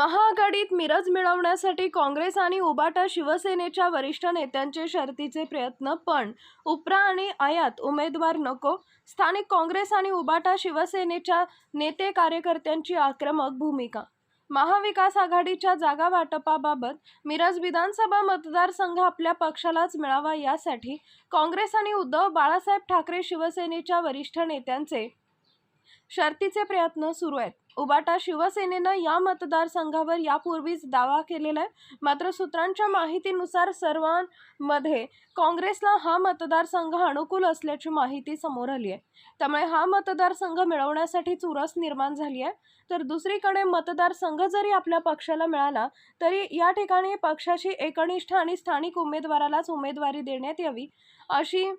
महाआघाडीत मिरज मिळवण्यासाठी काँग्रेस आणि उबाटा शिवसेनेच्या वरिष्ठ नेत्यांचे शर्तीचे प्रयत्न पण उपरा आणि आयात उमेदवार नको. स्थानिक काँग्रेस आणि उबाटा शिवसेनेच्या नेते कार्यकर्त्यांची आक्रमक भूमिका. महाविकास आघाडीच्या जागा वाटपाबाबत मिरज विधानसभा मतदारसंघ आपल्या पक्षालाच मिळावा यासाठी काँग्रेस आणि उद्धव बाळासाहेब ठाकरे शिवसेनेच्या वरिष्ठ नेत्यांचे शर्तीचे प्रयत्न सुरू आहेत. उबाटा शिवसेनेनं या मतदारसंघावर यापूर्वीच दावा केलेला आहे मात्र सूत्रांच्या माहितीनुसार सर्वांमध्ये काँग्रेसला हा मतदारसंघ अनुकूल असल्याची माहिती समोर आली आहे त्यामुळे हा मतदारसंघ मिळवण्यासाठी चुरस निर्माण झाली आहे तर दुसरीकडे मतदारसंघ जरी आपल्या पक्षाला मिळाला तरी या ठिकाणी पक्षाची एकनिष्ठ आणि स्थानिक उमेदवारालाच उमेदवारी देण्यात यावी अशी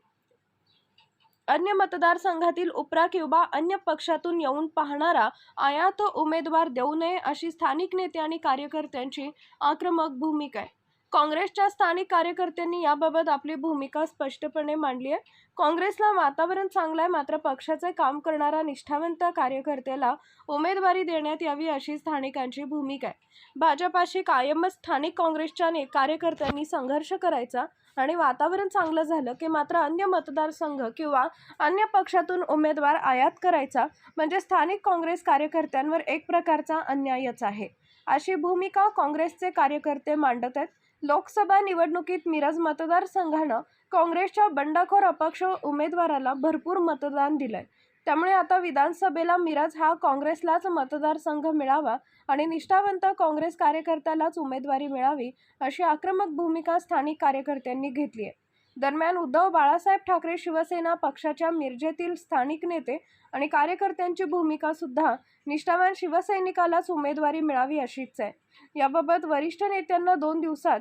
अन्य मतदारसंघातील उपरा किंवा अन्य पक्षातून येऊन पाहणारा आयात उमेदवार देऊ नये अशी स्थानिक नेते आणि कार्यकर्त्यांची आक्रमक भूमिका आहे. काँग्रेसच्या स्थानिक कार्यकर्त्यांनी याबाबत आपली भूमिका स्पष्टपणे मांडली आहे. काँग्रेसला वातावरण चांगलं आहे मात्र पक्षाचे काम करणारा निष्ठावंत कार्यकर्त्याला उमेदवारी देण्यात यावी अशी स्थानिकांची भूमिका आहे. भाजपाशी कायमच स्थानिक काँग्रेसच्या ने कार्यकर्त्यांनी संघर्ष करायचा आणि वातावरण चांगलं झालं की मात्र अन्य मतदारसंघ किंवा अन्य पक्षातून उमेदवार आयात करायचा. म्हणजे स्थानिक काँग्रेस कार्यकर्त्यांवर एक प्रकारचा अन्यायच आहे. अशी भूमिका काँग्रेसचे कार्यकर्ते मांडत आहेत. लोकसभा निवडणुकीत मिरज मतदारसंघानं काँग्रेसच्या बंडखोर अपक्ष उमेदवाराला भरपूर मतदान दिलंय. त्यामुळे आता विधानसभेला मिरज हा काँग्रेसलाच मतदारसंघ मिळावा आणि निष्ठावंत काँग्रेस कार्यकर्त्यालाच उमेदवारी मिळावी अशी आक्रमक भूमिका स्थानिक कार्यकर्त्यांनी घेतली आहे. दरम्यान उद्धव बाळासाहेब ठाकरे शिवसेना पक्षाच्या मिरजेतील स्थानिक नेते आणि कार्यकर्त्यांची भूमिका सुद्धा निष्ठावान शिवसैनिकालाच उमेदवारी मिळावी अशीच आहे. याबाबत वरिष्ठ नेत्यांना दोन दिवसात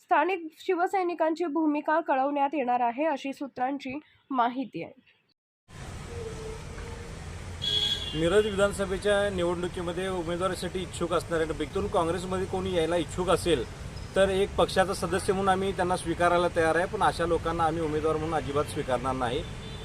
स्थानिक शिवसैनिकांची भूमिका कळवण्यात येणार आहे अशी सूत्रांची माहिती आहे. मिरज विधानसभेच्या निवडणुकीमध्ये उमेदवारीसाठी इच्छुक असणाऱ्यांपैकीतून काँग्रेसमध्ये कोणी यायला इच्छुक असेल तर एक पक्षाचा सदस्य म्हणून आम्ही त्यांना स्वीकारायला तयार आहे. पण अशा लोकांना आम्ही उमेदवार म्हणून अजिबात स्वीकारणार नाही.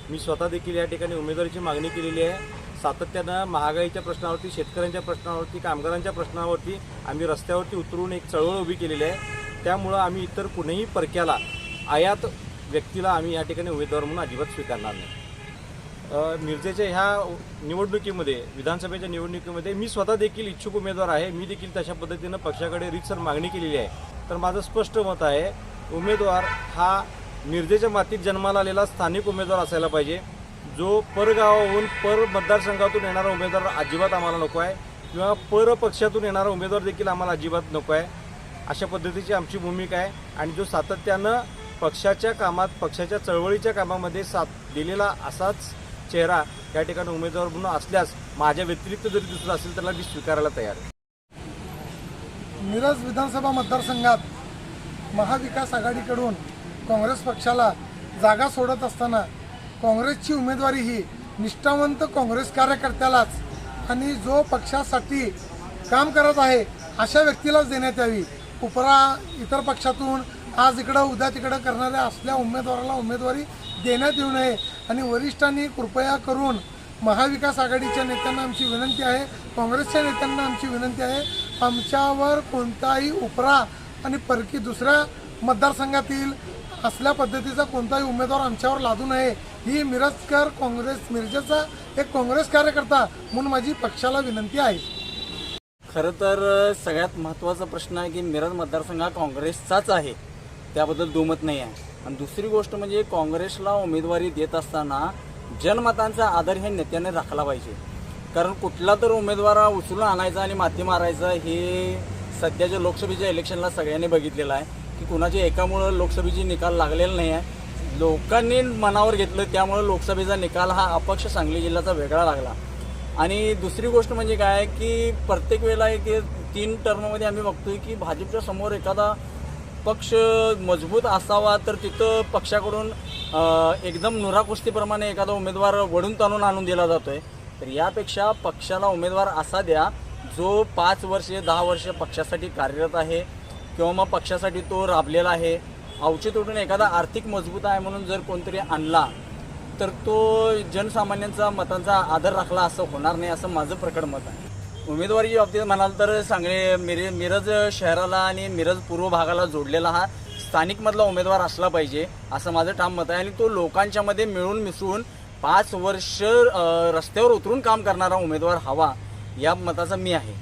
मी स्वतः देखील या ठिकाणी उमेदवारीची मागणी केलेली आहे. सातत्यानं महागाईच्या प्रश्नावरती शेतकऱ्यांच्या प्रश्नावरती कामगारांच्या प्रश्नावरती आम्ही रस्त्यावरती उतरून एक चळवळ उभी केलेली आहे. त्यामुळं आम्ही इतर कुणीही परक्याला आयात व्यक्तीला आम्ही या ठिकाणी उमेदवार म्हणून अजिबात स्वीकारणार नाही. मिरजेच्या ह्या निवडणुकीमध्ये विधानसभेच्या निवडणुकीमध्ये मी स्वतः देखील इच्छुक उमेदवार आहे. मी देखील तशा पद्धतीनं पक्षाकडे रीतसर मागणी केलेली आहे. तर माझं स्पष्ट मत आहे उमेदवार हा मिरजेच्या मातीत जन्माला आलेला स्थानिक उमेदवार असायला पाहिजे. जो परगावाहून पर मतदारसंघातून येणारा उमेदवार अजिबात आम्हाला नको आहे किंवा पर पक्षातून येणारा उमेदवार देखील आम्हाला अजिबात नको आहे. अशा पद्धतीची आमची भूमिका आहे आणि जो सातत्यानं पक्षाच्या कामात पक्षाच्या चळवळीच्या कामामध्ये साथ दिलेला असाच चेहरा या ठिकाणी उमेदवार म्हणून असल्यास माझ्या व्यतिरिक्त जरी दुसरं असेल त्याला मी स्वीकारायला तयार. आहे मिरज विधानसभा मतदारसंघात महाविकास आघाडीकडून काँग्रेस पक्षाला जागा सोडत असताना काँग्रेसची उमेदवारी ही निष्ठावंत काँग्रेस कार्यकर्त्यालाच आणि जो पक्षासाठी काम करत आहे अशा व्यक्तीलाच देण्यात यावी. उपरा इतर पक्षातून आज इकडं उद्या तिकडं करणाऱ्या असल्या उमेदवाराला उमेदवारी देण्यात येऊ नये. आणि वरिष्ठांनी कृपया करून महाविकास आघाडीच्या नेत्यांना आमची विनंती आहे काँग्रेसच्या नेत्यांना आमची विनंती आहे आमच्यावर कोणताही उपरा आणि परकी दुसऱ्या मतदारसंघातील असल्या पद्धतीचा कोणताही उमेदवार आमच्यावर लादू नये. ही मिरजकर काँग्रेस मिरजेचा एक काँग्रेस कार्यकर्ता म्हणून माझी पक्षाला विनंती आहे. खरं तर सगळ्यात महत्त्वाचा प्रश्न आहे की मिरज मतदारसंघ हा काँग्रेसचाच आहे. त्याबद्दल दुमत नाही आहे आणि दुसरी गोष्ट म्हणजे काँग्रेसला उमेदवारी देत असताना जनमतांचा आदर हे नेत्याने राखला पाहिजे. कारण कुठला तर उमेदवार उचलून आणायचा आणि माती मारायचा हे सध्याच्या लोकसभेच्या इलेक्शनला सगळ्यांनी बघितलेलं आहे. की कुणाच्या एकामुळं लोकसभेची निकाल लागलेला नाही आहे लोकांनी मनावर घेतलं त्यामुळं लोकसभेचा निकाल हा अपक्ष सांगली जिल्ह्याचा वेगळा लागला. आणि दुसरी गोष्ट म्हणजे काय की प्रत्येक वेळेला एक तीन टर्ममध्ये आम्ही बघतोय की भाजपच्या समोर एखादा पक्ष मजबूत असावा तर तिथं पक्षाकडून एकदम एकदम नुराकुस्तीप्रमाणे एखादा उमेदवार वडून ताणून आणून दिला जातो आहे तर यापेक्षा पक्षाला उमेदवार असा द्या जो पाच वर्षे दहा वर्ष पक्षासाठी कार्यरत आहे किंवा मग पक्षासाठी तो राबलेला आहे. अवचित उठून एखादा आर्थिक मजबूत आहे म्हणून जर कोणतरी आणला तर तो जनसामान्यांचा मतांचा आदर राखला असं होणार नाही असं माझं प्रकट मत आहे. उमेदवारीच्या बाबतीत म्हणाल तर सांगली मिर मिरज शहराला आणि मिरज पूर्व भागाला जोडलेला हा स्थानिकमधला उमेदवार असला पाहिजे असं माझं ठाम मत आहे. आणि तो लोकांच्यामध्ये मिळून मिसळून पाच वर्ष रस्त्यावर उतरून काम करणारा उमेदवार हवा या मताचा मी आहे.